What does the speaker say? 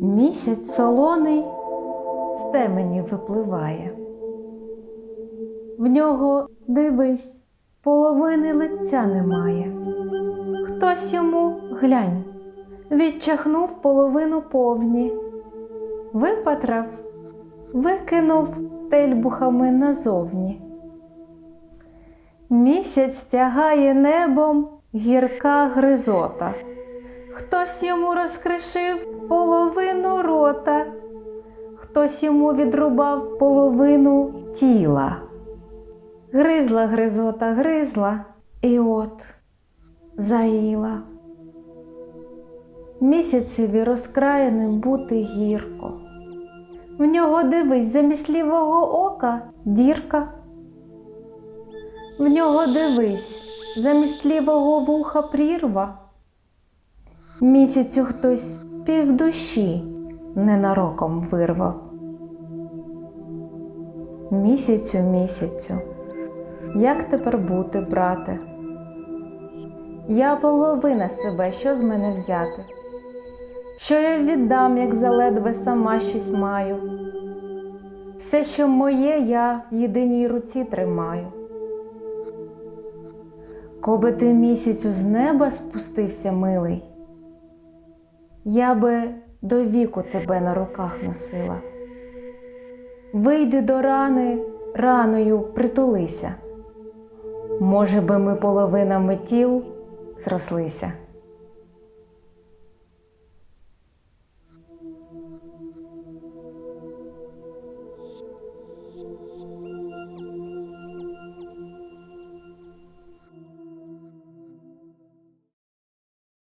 Місяць солоний з темені випливає. В нього, дивись, половини лиця немає. Хтось йому глянь, відчахнув половину повні, випатрав, викинув тельбухами назовні. Місяць тягає небом гірка гризота. Хтось йому розкришив половину рота, хтось йому відрубав половину тіла. Гризла гризота, гризла і от заїла. Місяцеві розкраєним бути гірко. В нього дивись замість лівого ока дірка. В нього дивись замість лівого вуха прірва. Місяцю хтось півдуші ненароком вирвав. Місяцю, місяцю, як тепер бути, брате? Я половина себе, що з мене взяти? Що я віддам, як заледве сама щось маю? Все, що моє, я в єдиній руці тримаю. Коби ти місяцю з неба спустився, милий, я би до віку тебе на руках носила. Вийди до рани, раною притулися. Може би ми половинами тіл зрослися.